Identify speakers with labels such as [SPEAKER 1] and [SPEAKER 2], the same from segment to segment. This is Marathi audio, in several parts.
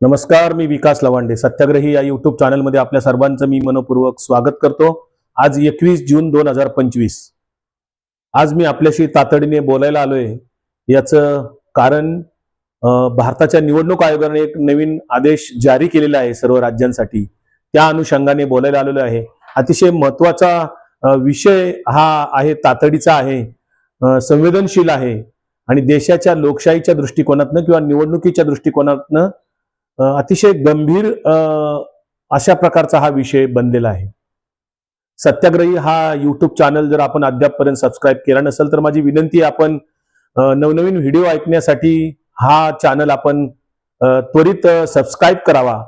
[SPEAKER 1] नमस्कार मी विकास लवांडे. सत्याग्रही या युट्यूब चॅनलमध्ये आपल्या सर्वांचं मी मनपूर्वक स्वागत करतो. आज एकवीस जून दोन हजार पंचवीस. आज मी आपल्याशी तातडीने बोलायला आलोय. याचं कारण भारताच्या निवडणूक आयोगाने एक नवीन आदेश जारी केलेला आहे सर्व राज्यांसाठी. त्या अनुषंगाने बोलायला आलेलो आहे. अतिशय महत्त्वाचा विषय हा आहे तातडीचा आहे संवेदनशील आहे आणि देशाच्या लोकशाहीच्या दृष्टिकोनातनं किंवा निवडणुकीच्या दृष्टिकोनातनं अतिशय गंभीर अशा प्रकारचा हा विषय बनलेला आहे. सत्याग्रही हा युट्यूब चॅनल जर आपण अद्यापपर्यंत सबस्क्राईब केला नसेल तर माझी विनंती आहे आपण नवनवीन व्हिडिओ ऐकण्यासाठी हा चॅनल आपण त्वरित सबस्क्राईब करावा.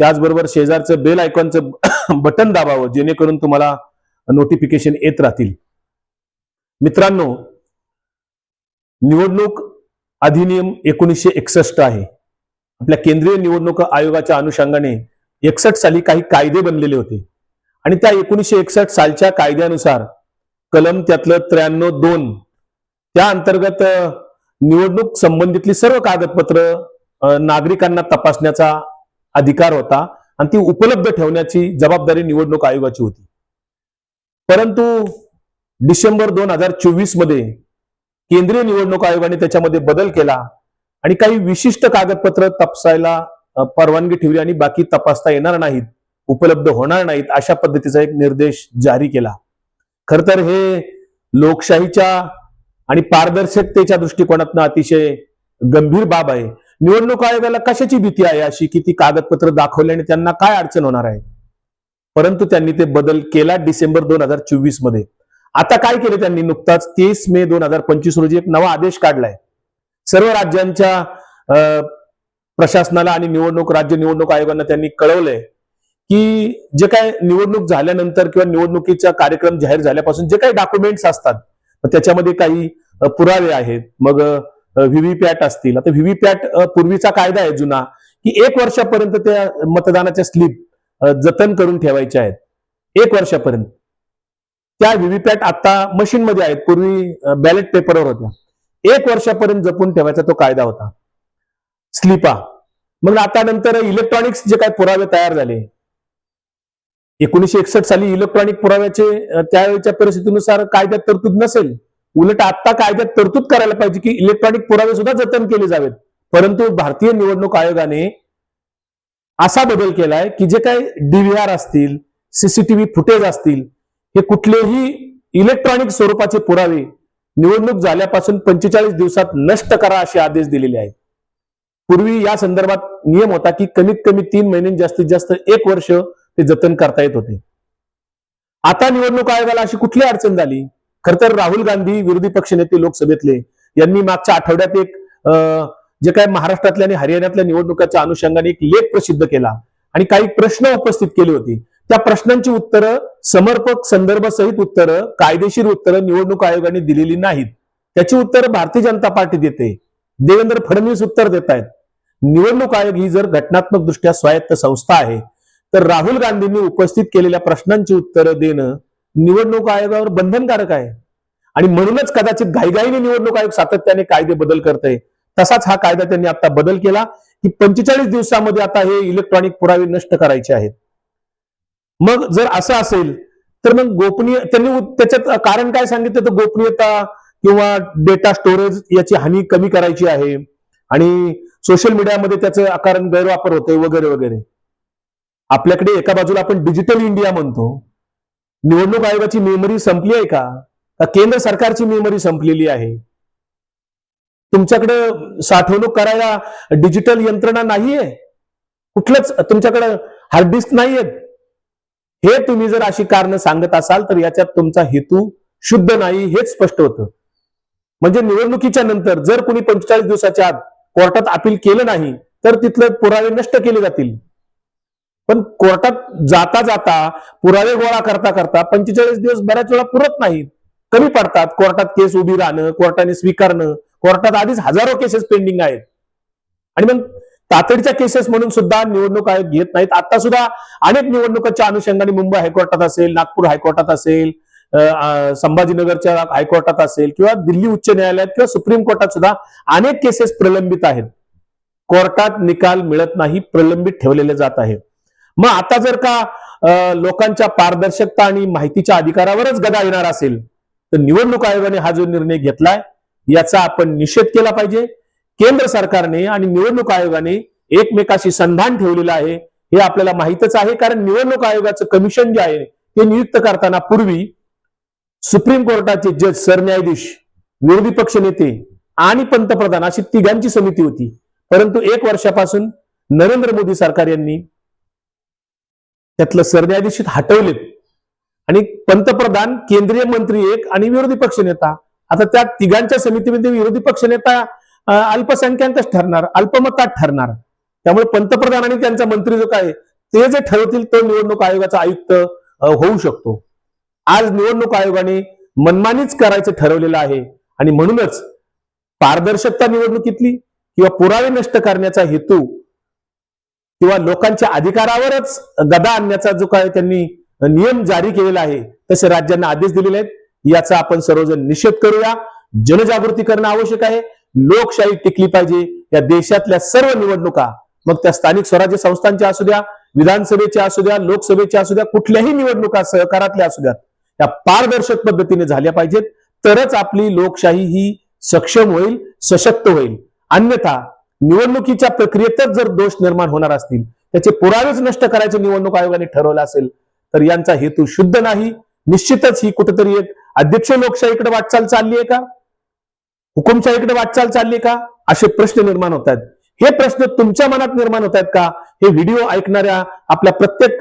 [SPEAKER 1] त्याचबरोबर शेजारचं बेल आयकॉनचं बटन दाबावं जेणेकरून तुम्हाला नोटिफिकेशन येत राहतील. मित्रांनो निवडणूक अधिनियम एकोणीसशे एकसष्ट आहे. आपल्या केंद्रीय निवडणूक आयोगाच्या अनुषंगाने एकसष्ट साली काही कायदे बनलेले होते. आणि त्या एकोणीसशे एकसष्ट सालच्या कायद्यानुसार कलम त्यातलं त्र्याण्णव दोन त्या अंतर्गत निवडणूक संबंधितली सर्व कागदपत्र नागरिकांना तपासण्याचा अधिकार होता आणि ती उपलब्ध ठेवण्याची जबाबदारी निवडणूक आयोगाची होती. परंतु डिसेंबर दोन हजार चोवीसमध्ये केंद्रीय निवडणूक आयोगाने त्याच्यामध्ये बदल केला. आणि काही विशिष्ट कागदपत्र तपासायला परवानगी ठेवली आणि बाकी तपासता येणार नाहीत उपलब्ध होणार नाहीत अशा पद्धतीचा एक निर्देश जारी केला. खर तर हे लोकशाहीच्या आणि पारदर्शकतेच्या दृष्टिकोनातनं अतिशय गंभीर बाब आहे. निवडणूक आयोगाला कशाची भीती आहे अशी की ती कागदपत्र दाखवल्याने त्यांना काय अडचण होणार आहे? परंतु त्यांनी ते बदल केला डिसेंबर दोन हजार चोवीसमध्ये. आता काय केले त्यांनी नुकताच? तीस मे दोन हजार पंचवीस रोजी एक नवा आदेश काढलाय. सर्व राज्यांच्या प्रशासनाला आणि निवडणूक राज्य निवडणूक आयोगांना त्यांनी कळवलंय की जे काय निवडणूक झाल्यानंतर किंवा निवडणुकीचा कार्यक्रम जाहीर झाल्यापासून जे काही डॉक्युमेंट्स असतात त्याच्यामध्ये काही पुरावे आहेत. मग व्हीव्हीपॅट असतील. आता व्हीव्हीपॅट पूर्वीचा कायदा आहे जुना की एक वर्षापर्यंत त्या मतदानाच्या स्लिप जतन करून ठेवायच्या आहेत. एक वर्षापर्यंत. त्या व्हीव्हीपॅट आता मशीनमध्ये आहेत. पूर्वी बॅलेट पेपरवर होत्या. एक वर्षापर्यंत जपून ठेवायचा तो कायदा होता. स्लिपा. मग आता नंतर इलेक्ट्रॉनिक्स जे काही पुरावे तयार झाले. एकोणीशे एकसष्ट साली इलेक्ट्रॉनिक पुराव्याचे त्यावेळेच्या परिस्थितीनुसार कायद्यात तरतूद नसेल. उलट आता कायद्यात तरतूद करायला पाहिजे की इलेक्ट्रॉनिक पुरावे सुद्धा जतन केले जावेत. परंतु भारतीय निवडणूक आयोगाने असा बदल केलाय की जे काय डीव्हीआर असतील सीसीटीव्ही फुटेज असतील हे कुठलेही इलेक्ट्रॉनिक स्वरूपाचे पुरावे निवडणूक झाल्यापासून पंचेचाळीस दिवसात नष्ट करा असे आदेश दिलेले आहेत. पूर्वी या संदर्भात नियम होता की कमीत कमी तीन महिने जास्तीत जास्त एक वर्ष ते जतन करता येत होते. आता निवडणूक आयोगाला अशी कुठली अडचण झाली? खर तर राहुल गांधी विरोधी पक्षनेते लोकसभेतले. यांनी मागच्या आठवड्यात एक अं, जे काय महाराष्ट्रातल्या आणि हरियाणातल्या निवडणुकाच्या अनुषंगाने एक लेख प्रसिद्ध केला. आणि काही प्रश्न उपस्थित केले होते. त्या प्रश्नांची उत्तरं समर्पक संदर्भसहित उत्तरं कायदेशीर उत्तरं निवडणूक आयोगाने दिलेली नाहीत. त्याची उत्तरं भारतीय जनता पार्टी देते. देवेंद्र फडणवीस उत्तर देत आहेत निवडणूक आयोग ही जर घटनात्मक दृष्ट्या स्वायत्त संस्था आहे तर राहुल गांधींनी उपस्थित केलेल्या प्रश्नांची उत्तरं देणं निवडणूक आयोगावर बंधनकारक आहे. आणि म्हणूनच कदाचित घाईघाईने निवडणूक आयोग सातत्याने कायदे बदल करते तसाच हा कायदा त्यांनी आता बदल केला की पंचेचाळीस दिवसामध्ये आता हे इलेक्ट्रॉनिक पुरावे नष्ट करायचे आहेत. मग जर असं असेल तर मग गोपनीय त्यांनी त्याच्यात कारण काय सांगितलं? तर गोपनीयता किंवा डेटा स्टोरेज याची हानी कमी करायची आहे. आणि सोशल मीडियामध्ये त्याचं कारण गैरवापर होतोय वगैरे वगैरे. आपल्याकडे एका बाजूला आपण डिजिटल इंडिया म्हणतो. निवडणूक आयोगाची मेमरी संपली आहे का? का केंद्र सरकारची मेमरी संपलेली आहे? तुमच्याकडे साठवणूक करायला डिजिटल यंत्रणा नाहीये? कुठलंच तुमच्याकडे हार्ड डिस्क नाहीयेत? हे तुम्ही जर अशी कारण सांगत असाल तर याच्यात तुमचा हेतू शुद्ध नाही हेच स्पष्ट होतं. म्हणजे निवडणुकीच्या नंतर जर कुणी पंचेचाळीस दिवसाच्या आत कोर्टात अपील केलं नाही तर तिथले पुरावे नष्ट केले जातील. पण कोर्टात जाता जाता पुरावे गोळा करता करता पंचेचाळीस दिवस बऱ्याच वेळा पुरत नाहीत. कमी पडतात. कोर्टात केस उभी राहणं कोर्टाने स्वीकारणं कोर्टात आधीच हजारो केसेस पेंडिंग आहेत. आणि मग तातडीच्या केसेस म्हणून सुद्धा निवडणूक आयोग घेत नाहीत. आता सुद्धा अनेक निवडणुकांच्या अनुषंगाने मुंबई हायकोर्टात असेल नागपूर हायकोर्टात असेल संभाजीनगरच्या हायकोर्टात असेल किंवा दिल्ली उच्च न्यायालयात किंवा सुप्रीम कोर्टात सुद्धा अनेक केसेस प्रलंबित आहेत. कोर्टात निकाल मिळत नाही प्रलंबित ठेवलेले जात आहे मग आता जर का अं, लोकांच्या पारदर्शकता आणि माहितीच्या अधिकारावरच गदा येणार असेल तर निवडणूक आयोगाने हा जो निर्णय घेतलाय याचा आपण निषेध केला पाहिजे. केंद्र सरकारने आणि निवडणूक आयोगाने एकमेकाशी संधान ठेवलेलं आहे. हे आपल्याला माहितच आहे कारण निवडणूक आयोगाचं कमिशन जे आहे ते नियुक्त करताना पूर्वी सुप्रीम कोर्टाचे जज सरन्यायाधीश विरोधी पक्ष नेते आणि पंतप्रधान अशी तिघांची समिती होती. परंतु एक वर्षापासून नरेंद्र मोदी सरकार यांनी त्यातलं सरन्यायाधीश हटवलेत. आणि पंतप्रधान केंद्रीय मंत्री एक आणि विरोधी पक्ष नेता. आता त्या तिघांच्या समितीमध्ये विरोधी पक्ष नेता अल्पसंख्याकच ठरणार अल्पमतात ठरणार. त्यामुळे पंतप्रधान आणि त्यांचा मंत्री जो काय ते जे ठरवतील तो निवडणूक आयोगाचा आयुक्त होऊ शकतो. आज निवडणूक आयोगाने मनमानीच करायचं ठरवलेलं आहे. आणि म्हणूनच पारदर्शकता निवडणुकीतली किंवा पुरावे नष्ट करण्याचा हेतू किंवा लोकांच्या अधिकारावरच गदा आणण्याचा जो काय त्यांनी नियम जारी केलेला आहे तसे राज्यांना आदेश दिलेले आहेत. याचा आपण सर्वजण निषेध करूया. जनजागृती करणं आवश्यक आहे. लोकशाही टिकली पाहिजे. या देशातल्या सर्व निवडणुका मग त्या स्थानिक स्वराज्य संस्थांच्या असू द्या विधानसभेच्या असू द्या लोकसभेच्या असू द्या कुठल्याही निवडणुका सहकारातल्या असू द्यात त्या पारदर्शक पद्धतीने झाल्या पाहिजेत. तरच आपली लोकशाही ही सक्षम होईल सशक्त होईल. अन्यथा निवडणुकीच्या प्रक्रियेतच जर दोष निर्माण होणार असतील त्याचे पुरावेच नष्ट करायचे निवडणूक आयोगाने ठरवलं असेल तर यांचा हेतू शुद्ध नाही. निश्चितच ही कुठेतरी एक अध्यक्ष लोकशाहीकडे वाटचाल चालली आहे का? हुकुमशाहीकडे वाटचाल चालली का? असे प्रश्न निर्माण होत आहेत हे प्रश्न तुमच्या मनात निर्माण होत आहेत का? हे व्हिडिओ ऐकणाऱ्या आपल्या प्रत्येक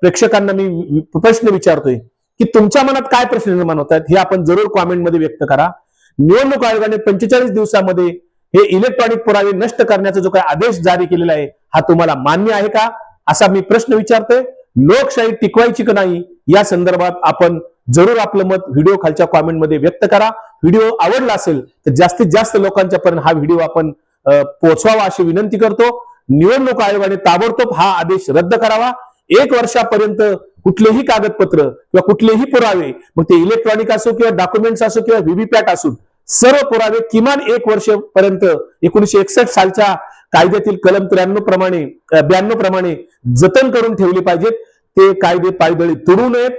[SPEAKER 1] प्रेक्षकांना मी प्रश्न विचारतोय की तुमच्या मनात काय प्रश्न निर्माण होत आहेत हे आपण जरूर कॉमेंटमध्ये व्यक्त करा. निवडणूक आयोगाने पंचेचाळीस दिवसामध्ये हे इलेक्ट्रॉनिक पुरावे नष्ट करण्याचा जो काही आदेश जारी केलेला आहे हा तुम्हाला मान्य आहे का? असा मी प्रश्न विचारतोय. लोकशाही टिकवायची का नाही? या संदर्भात आपण जरूर आपलं मत व्हिडिओ खालच्या कॉमेंटमध्ये व्यक्त करा. व्हिडिओ आवडला असेल तर जास्तीत जास्त लोकांच्या पर्यंत हा व्हिडिओ आपण पोहोचवावा अशी विनंती करतो. निवडणूक आयोगाने ताबडतोब हा आदेश रद्द करावा. एक वर्षापर्यंत कुठलेही कागदपत्र किंवा कुठलेही पुरावे मग ते इलेक्ट्रॉनिक असो किंवा डॉक्युमेंट्स असो किंवा व्हीव्हीपॅट असो सर्व पुरावे किमान एक वर्षपर्यंत एकोणीशे एकसष्ट सालच्या कायद्यातील कलम त्र्याण्णव प्रमाणे ब्याण्णव प्रमाणे जतन करून ठेवले पाहिजेत. ते कायदे पायदळी तुडू नयेत.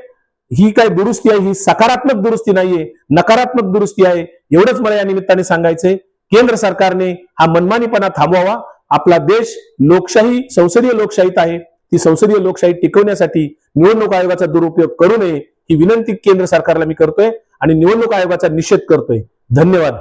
[SPEAKER 1] ही काय दुरुस्ती आहे? ही सकारात्मक दुरुस्ती नाहीये नकारात्मक दुरुस्ती आहे. एवढंच मला या निमित्ताने सांगायचंय केंद्र सरकारने हा मनमानीपणा थांबवावा. आपला देश लोकशाही संसदीय लोकशाहीत आहे. ती संसदीय लोकशाही टिकवण्यासाठी निवडणूक आयोगाचा दुरुपयोग करू नये ही विनंती केंद्र सरकारला मी करतोय आणि निवडणूक आयोगाचा निषेध करतोय. धन्यवाद.